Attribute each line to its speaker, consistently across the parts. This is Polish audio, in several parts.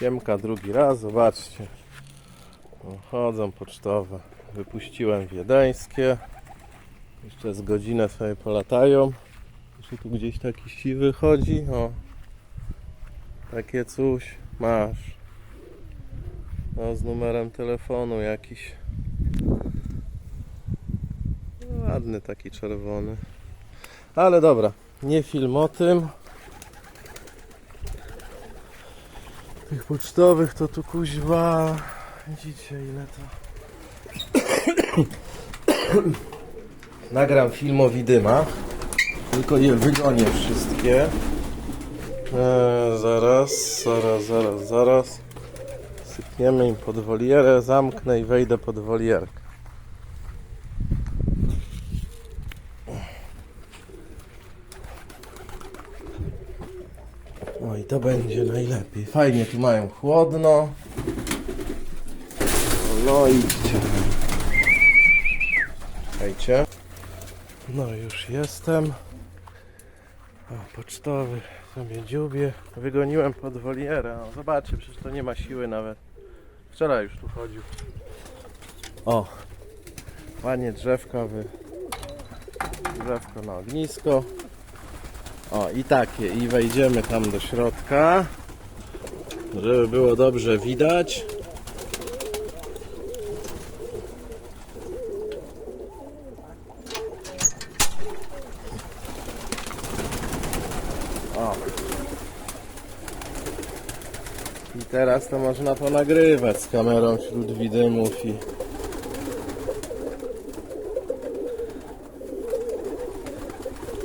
Speaker 1: Siemka drugi raz, zobaczcie. Chodzą pocztowe. Wypuściłem wiedeńskie. Jeszcze z godzinę sobie polatają. Jeszcze tu gdzieś taki siwy chodzi. O. Takie coś masz. No, z numerem telefonu jakiś. Ładny taki czerwony. Ale dobra, nie film o tym. Tych pocztowych to tu kuźwa. Widzicie ile to. Nagram film o widymach. Tylko je wygonię wszystkie. Eee, zaraz, zaraz, zaraz, zaraz. Sypniemy im pod wolierę, zamknę i wejdę pod wolierkę. To będzie najlepiej. Fajnie tu mają chłodno. No idźcie. Czekajcie. No już jestem. O, pocztowy sobie dziubię. Wygoniłem pod wolierę. O, zobaczcie, przecież to nie ma siły nawet. Wczoraj już tu chodził. O, ładnie drzewka wy... Drzewko na ognisko. O, i takie. I wejdziemy tam do środka. Żeby było dobrze widać. O. I teraz to można ponagrywać z kamerą wśród widymów i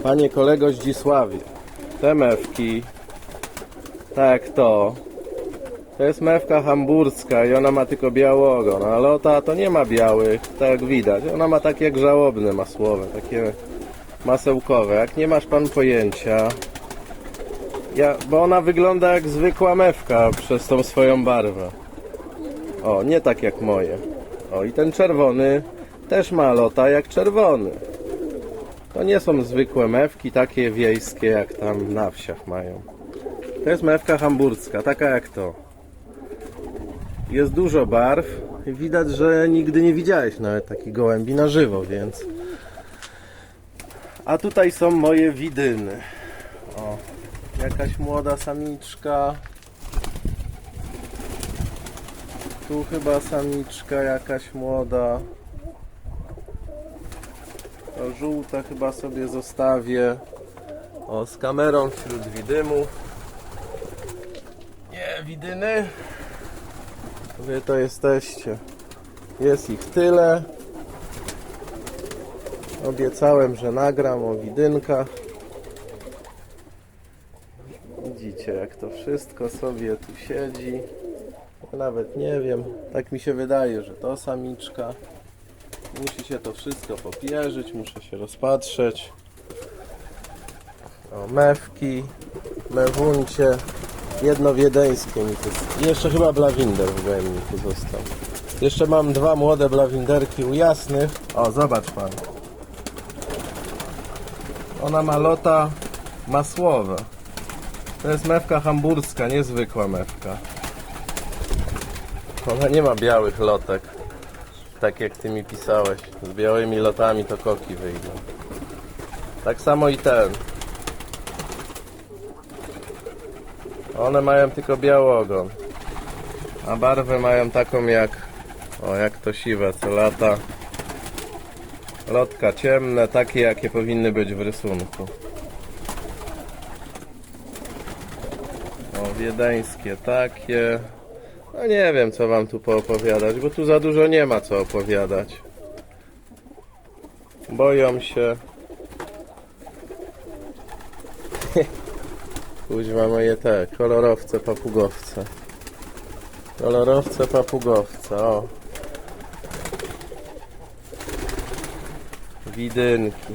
Speaker 1: Panie kolego Zdzisławie, te mewki, tak to, to jest mewka hamburska i ona ma tylko biały ogon, a lota to nie ma białych, tak jak widać. Ona ma takie jak żałobne masłowe, takie masełkowe. Jak nie masz pan pojęcia, ja, bo ona wygląda jak zwykła mewka przez tą swoją barwę. O, nie tak jak moje. O, i ten czerwony też ma lota jak czerwony. To nie są zwykłe mewki, takie wiejskie jak tam na wsiach mają. To jest mewka hamburska, taka jak to. Jest dużo barw widać, że nigdy nie widziałeś nawet takich gołębi na żywo, więc... A tutaj są moje widyny. O, jakaś młoda samiczka. Tu chyba samiczka jakaś młoda. To żółte chyba sobie zostawię. O, z kamerą wśród widymów. Nie, widyny. Wy to jesteście. Jest ich tyle. Obiecałem, że nagram o widynkach. Widzicie, jak to wszystko sobie tu siedzi. Nawet nie wiem. Tak mi się wydaje, że to samiczka. Musi się to wszystko popierzyć, muszę się rozpatrzeć. O, mewki, mewuncie, jedno wiedeńskie mi tu. Jeszcze chyba blawinder w tu został. Jeszcze mam dwa młode blawinderki u jasnych. O, zobacz pan. Ona ma lota masłowe. To jest mewka hamburska, niezwykła mewka. Ona nie ma białych lotek tak jak ty mi pisałeś. Z białymi lotami to koki wyjdą. Tak samo i ten. One mają tylko biały ogon. A barwę mają taką jak... O, jak to siwe, co lata. Lotka ciemne, takie jakie powinny być w rysunku. O, wiedeńskie takie. No nie wiem co wam tu poopowiadać, bo tu za dużo nie ma co opowiadać. Boją się. Kuźwa moje te, kolorowce, papugowce. Kolorowce, papugowce, o. Widynki.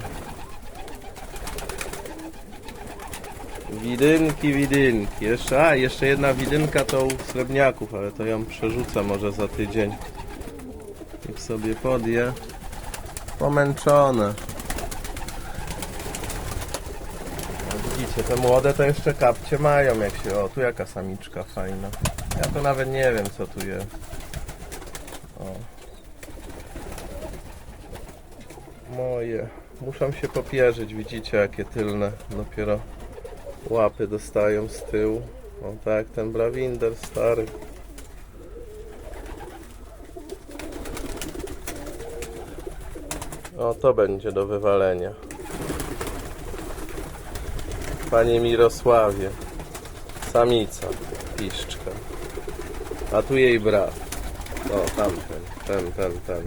Speaker 1: Widynki, widynki. Jeszcze, a, jeszcze jedna widynka to u srebrniaków, ale to ją przerzucę może za tydzień. Niech sobie podje. Pomęczone. Widzicie te młode to jeszcze kapcie mają, jak się, o tu jaka samiczka fajna. Ja to nawet nie wiem co tu jest. O. Moje. Muszą się popierzyć, widzicie jakie tylne dopiero łapy dostają z tyłu. O tak, ten brawinder stary. O, to będzie do wywalenia. Panie Mirosławie, samica, piszczka. A tu jej brat. O, tamten, ten, ten, ten.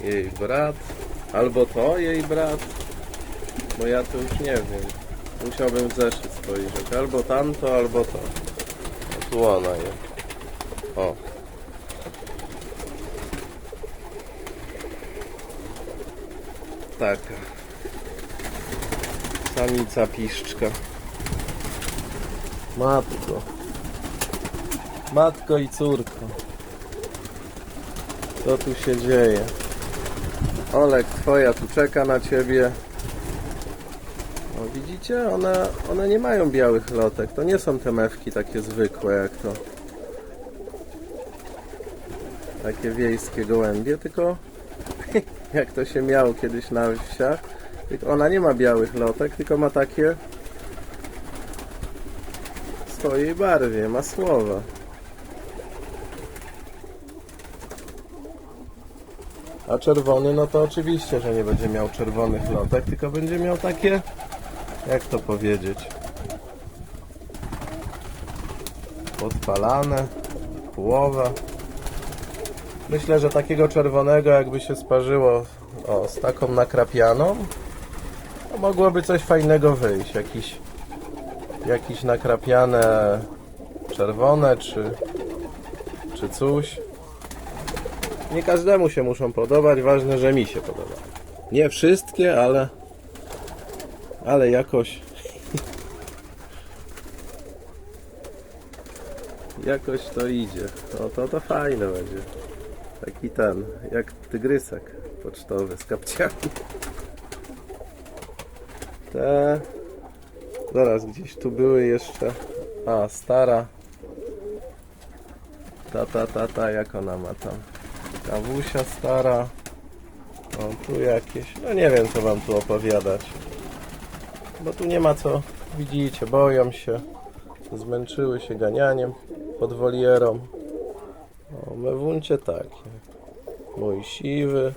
Speaker 1: Jej brat. Albo to jej brat. Bo ja to już nie wiem. Musiałbym w zeszyt spojrzeć. Albo tamto, albo to. A tu ona jest. O. Taka. Samica piszczka. Matko. Matko i córko. Co tu się dzieje? Olek, twoja tu czeka na ciebie. Widzicie? One, one nie mają białych lotek. To nie są te mewki takie zwykłe jak to. Takie wiejskie gołębie, tylko jak to się miało kiedyś na wsiach. Ona nie ma białych lotek, tylko ma takie w swojej barwie, ma słowa. A czerwony, no to oczywiście, że nie będzie miał czerwonych lotek, tylko będzie miał takie, jak to powiedzieć, podpalane, połowa. Myślę, że takiego czerwonego jakby się sparzyło o, z taką nakrapianą, to mogłoby coś fajnego wyjść. Jakiś, jakieś nakrapiane czerwone czy, czy coś. Nie każdemu się muszą podobać, ważne, że mi się podoba. Nie wszystkie, ale ale jakoś jakoś to idzie. No to to fajne będzie. Taki ten, jak tygrysek pocztowy z kapciami. Te zaraz gdzieś tu były jeszcze. A, stara. Ta, ta, ta, ta, jak ona ma tam? Kawusia stara. O, tu jakieś. No nie wiem, co wam tu opowiadać. Bo tu nie ma co. Widzicie, boją się. Zmęczyły się ganianiem pod wolierą. O, mewuncie takie. Mój siwy.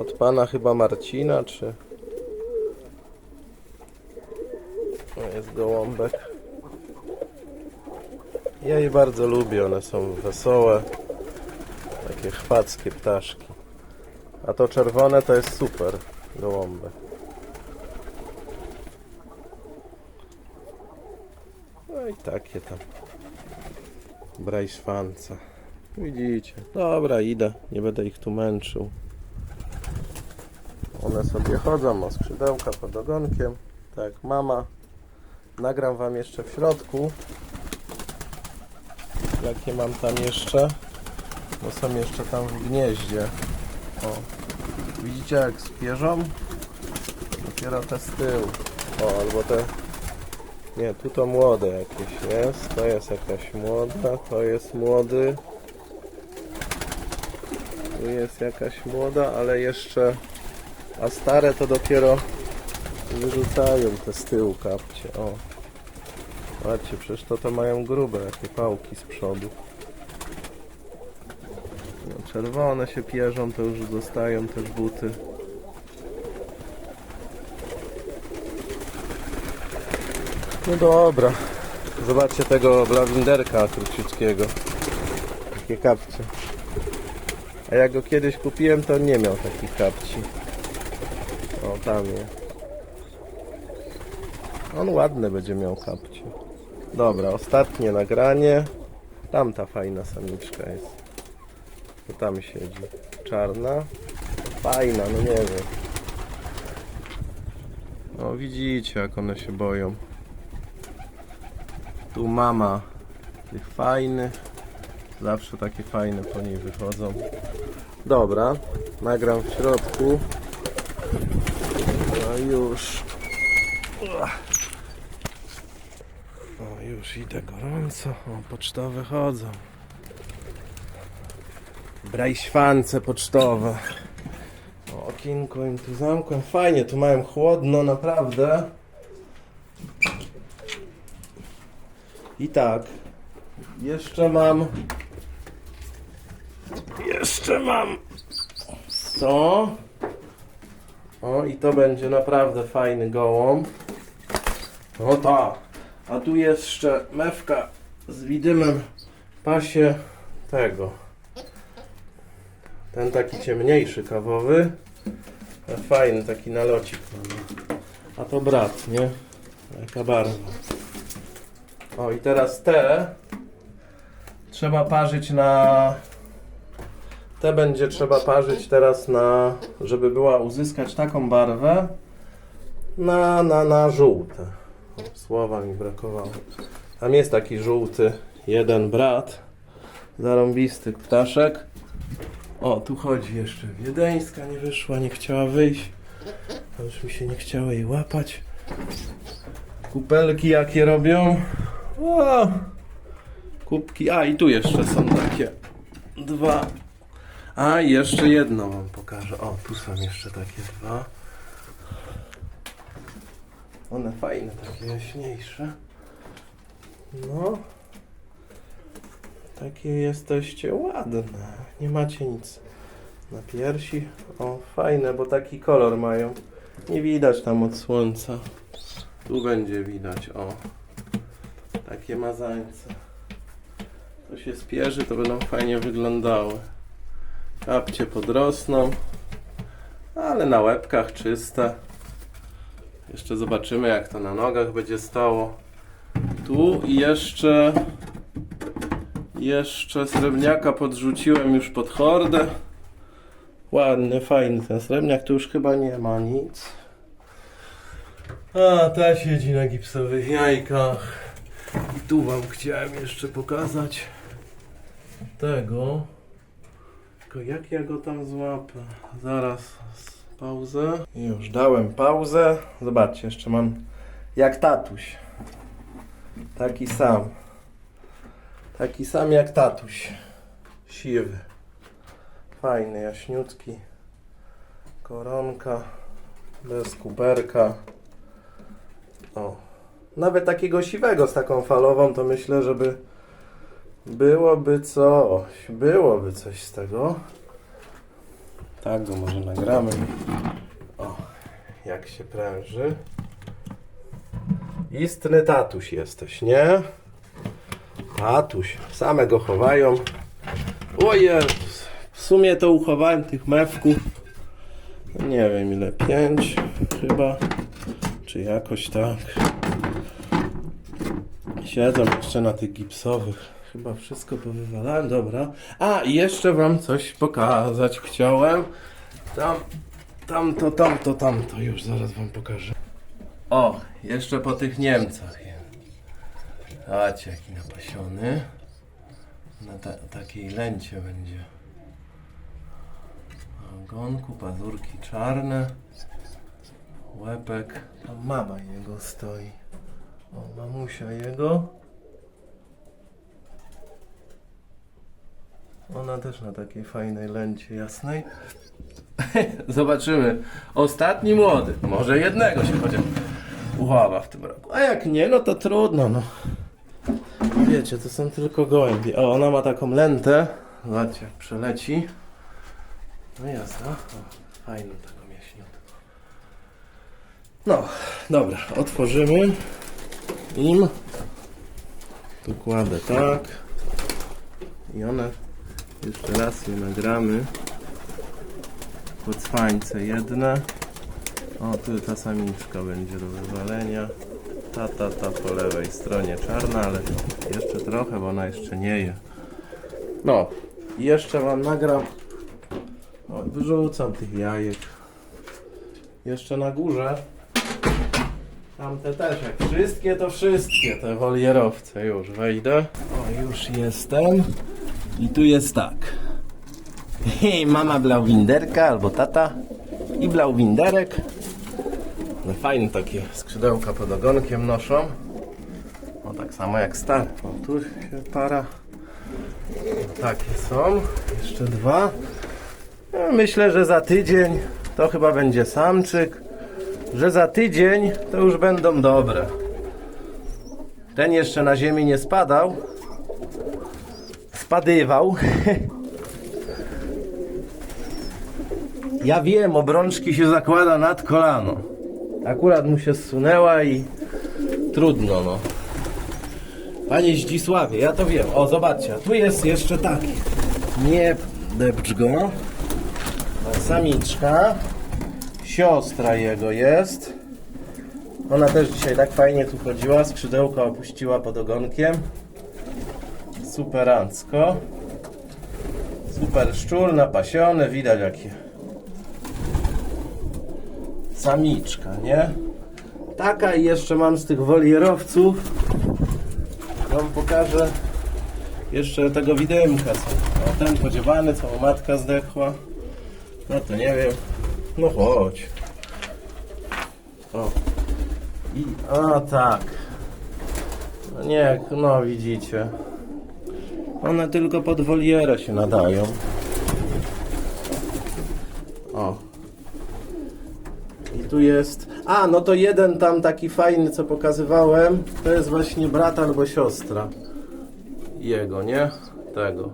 Speaker 1: Od pana chyba Marcina, czy... Jest gołąbek. Ja je bardzo lubię, one są wesołe. Takie chwackie ptaszki. A to czerwone to jest super gołąbek. No i takie tam. Brajszwanca. Widzicie. Dobra, idę. Nie będę ich tu męczył. One sobie chodzą, o skrzydełka pod ogonkiem. Tak mama. Nagram wam jeszcze w środku. Jakie mam tam jeszcze? Bo są jeszcze tam w gnieździe. O. Widzicie jak spierzą? Dopiero te z tyłu. O, albo te nie, tu to młode jakieś jest. To jest jakaś młoda, to jest młody. Tu jest jakaś młoda, ale jeszcze. A stare to dopiero wyrzucają te z tyłu kapcie. O. Patrzcie, przecież to to mają grube, jakie pałki z przodu. No, czerwone się pierzą, to już dostają też buty. No dobra. Zobaczcie tego blawinderka króciutkiego. Takie kapcie. A jak go kiedyś kupiłem, to nie miał takich kapci. O, tam jest. On ładne będzie miał kapcie. Dobra, ostatnie nagranie. Tamta fajna samiczka jest. To tam siedzi. Czarna. Fajna, no nie wiem. No widzicie jak one się boją. Tu mama tych fajnych. Zawsze takie fajne po niej wychodzą. Dobra, nagram w środku. No już. O, już idę gorąco. O, pocztowe chodzą. Brajśwance pocztowe. O, okienko im tu zamkłem. Fajnie, tu mają chłodno, naprawdę. I tak. Jeszcze mam. Jeszcze mam. To. O, i to będzie naprawdę fajny gołąb. O tak. A tu jeszcze mewka z widymem pasie tego. Ten taki ciemniejszy kawowy. Fajny taki nalocik. A to brat, nie? Jaka barwa. O i teraz te trzeba parzyć na te będzie trzeba parzyć teraz na żeby była uzyskać taką barwę na, na, na żółte. Słowa mi brakowało. Tam jest taki żółty jeden brat. Zarąbisty ptaszek. O, tu chodzi jeszcze wiedeńska, nie wyszła, nie chciała wyjść. A już mi się nie chciało jej łapać. Kupelki jakie robią. O, kubki. A, i tu jeszcze są takie dwa. A, i jeszcze jedno wam pokażę. O, tu są jeszcze takie dwa. One fajne, takie jaśniejsze. No. Takie jesteście ładne. Nie macie nic na piersi. O, fajne, bo taki kolor mają. Nie widać tam od słońca. Tu będzie widać, o. Takie mazańce. To się spierzy, to będą fajnie wyglądały. Kapcie podrosną. Ale na łebkach czyste. Jeszcze zobaczymy jak to na nogach będzie stało. Tu jeszcze jeszcze srebrniaka podrzuciłem już pod hordę. Ładny, fajny ten srebrniak, tu już chyba nie ma nic. A, ta siedzi na gipsowych jajkach. Tu wam chciałem jeszcze pokazać tego. Tylko jak ja go tam złapę? Zaraz pauzę. Już dałem pauzę. Zobaczcie, jeszcze mam jak tatuś. Taki sam. Taki sam jak tatuś. Siwy. Fajny, jaśniutki. Koronka. Bez. O. Nawet takiego siwego z taką falową to myślę, żeby byłoby coś. Byłoby coś z tego. Tak go może nagramy. O. Jak się pręży. Istny tatuś jesteś, nie? Tatuś. Same go chowają. O Jezus. W sumie to uchowałem tych mewków. Nie wiem ile. Pięć chyba. Czy jakoś tak. Siedzą jeszcze na tych gipsowych. Chyba wszystko powywalałem. Dobra. A jeszcze wam coś pokazać chciałem. Tam, tamto, tamto, tamto. Już zaraz wam pokażę. O, jeszcze po tych Niemcach. Zobaczcie jaki napasiony. Na ta, takiej lęcie będzie. Ogonku, pazurki czarne. Łepek. Tam mama jego stoi. O, mamusia jego. Ona też na takiej fajnej lęcie jasnej. Zobaczymy. Ostatni młody. Może jednego się chociaż uchowa w tym roku. A jak nie, no to trudno. No. Wiecie, to są tylko gołębie. O, ona ma taką lentę. Zobaczcie, jak przeleci. No jasna. O, fajną taką jaśniutką. No, dobra, otworzymy im. Tu kładę tak. I one, jeszcze raz je nagramy. Kocwańce jedne. O, tu ta samiczka będzie do wywalenia. Ta, ta, ta po lewej stronie czarna, ale jeszcze trochę, bo ona jeszcze nie je. No, jeszcze wam nagram. O, wyrzucam tych jajek. Jeszcze na górze. Tamte też, jak wszystkie, to wszystkie te wolierowce. Już wejdę. O, już jestem. I tu jest tak. Hej, mama Blauwinderka albo tata i Blauwinderek jasne, fajne takie skrzydełka pod ogonkiem noszą. O, tak samo jak stare. O, tu się para. Takie są. Jeszcze dwa. No, Myślę, że za tydzień to chyba będzie samczyk. Że za tydzień to już będą dobre. Ten jeszcze na ziemi nie spadał. Spadywał. Ja wiem, obrączki się zakłada nad kolano. Akurat mu się zsunęła i trudno, no. Panie Zdzisławie, ja to wiem. O, zobaczcie, tu jest jeszcze taki. Nie depcz go. Samiczka. Siostra jego jest. Ona też dzisiaj tak fajnie tu chodziła. Skrzydełko opuściła pod ogonkiem. Superancko. Super szczur, napasiony. Widać jakie. Samiczka, nie? Taka i jeszcze mam z tych wolierowców. Wam pokażę jeszcze tego widymka. Co. O, ten podziewany, co matka zdechła. No to nie wiem. No chodź. O. I, a tak. No nie, no widzicie. One tylko pod wolierę się nadają. O. I tu jest. A, no to jeden tam taki fajny, co pokazywałem. To jest właśnie brat albo siostra. Jego, nie? Tego.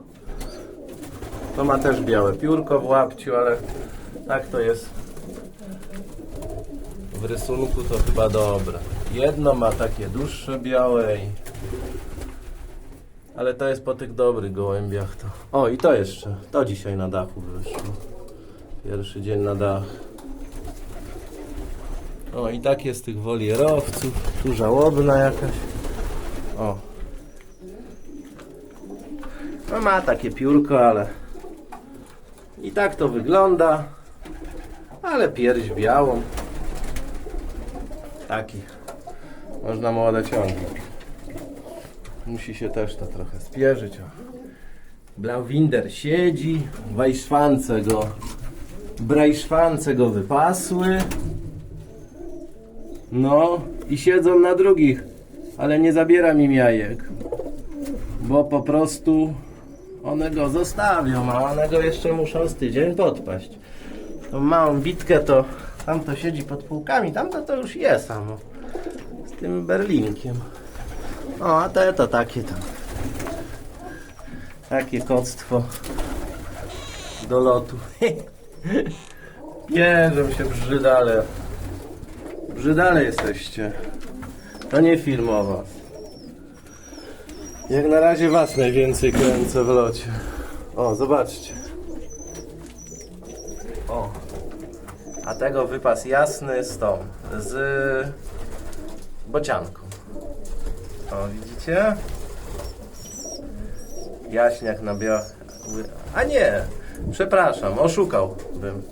Speaker 1: To ma też białe piórko w łapciu, ale tak to jest. W rysunku to chyba dobre. Jedno ma takie dłuższe białe. i- Ale to jest po tych dobrych gołębiach to. O, i to jeszcze. To dzisiaj na dachu wyszło. Pierwszy dzień na dach. O, i tak jest tych wolierowców. Tu żałobna jakaś. O. No ma takie piórko, ale i tak to wygląda. Ale pierś białą. Taki. Można młode ciągnąć. Musi się też to trochę spierzyć. Blauwinder siedzi. Wajszwance go. Brajszwance go wypasły. No i siedzą na drugich, ale nie zabieram im jajek, bo po prostu one go zostawią, a one go jeszcze muszą z tydzień podpaść. Tą małą bitkę to tam to siedzi pod półkami, tamto to już jest samo z tym berlinkiem. O, a te to takie tam. Takie koctwo do lotu. Bierzą się brzydale. Brzydale jesteście. To nie film o was. Jak na razie was najwięcej kręcę w locie. O, zobaczcie. O. A tego wypas jasny z tą, z bocianką. O, widzicie? Jaśniak na biał... A nie! Przepraszam, oszukałbym.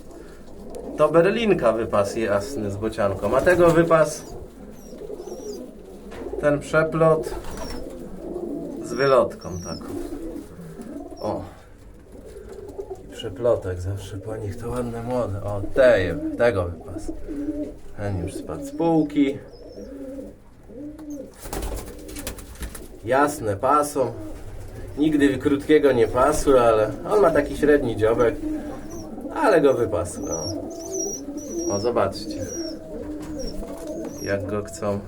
Speaker 1: To Berlinka wypas jasny z bocianką, a tego wypas ten przeplot z wylotką taką. O. I Przeplotek zawsze po nich to ładne młode. O, te, tego wypas. Ten już spadł z półki. Jasne pasą. Nigdy krótkiego nie pasły, ale on ma taki średni dziobek. Ale go wypasły. O. O, zobaczcie. Jak go chcą.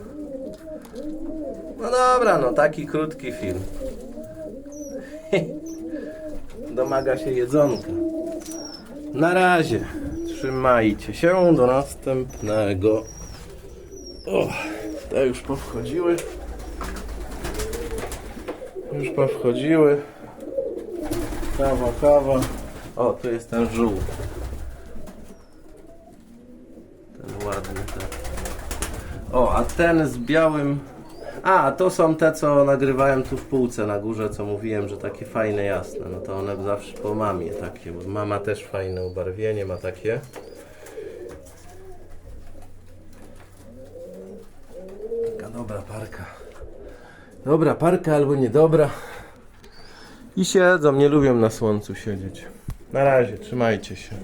Speaker 1: No dobra, no taki krótki film. Domaga się jedzonka. Na razie. Trzymajcie się do następnego. O, te już powchodziły. Już powchodziły. Kawa, kawa. O, tu jest ten żółw. Ten ładny ten. O, a ten z białym. A, to są te, co nagrywałem tu w półce na górze, co mówiłem, że takie fajne, jasne. No to one zawsze po mamie takie, bo mama też fajne ubarwienie ma takie. Taka dobra parka. Dobra parka albo niedobra. I siedzą, nie lubią na słońcu siedzieć. Na razie, trzymajcie się.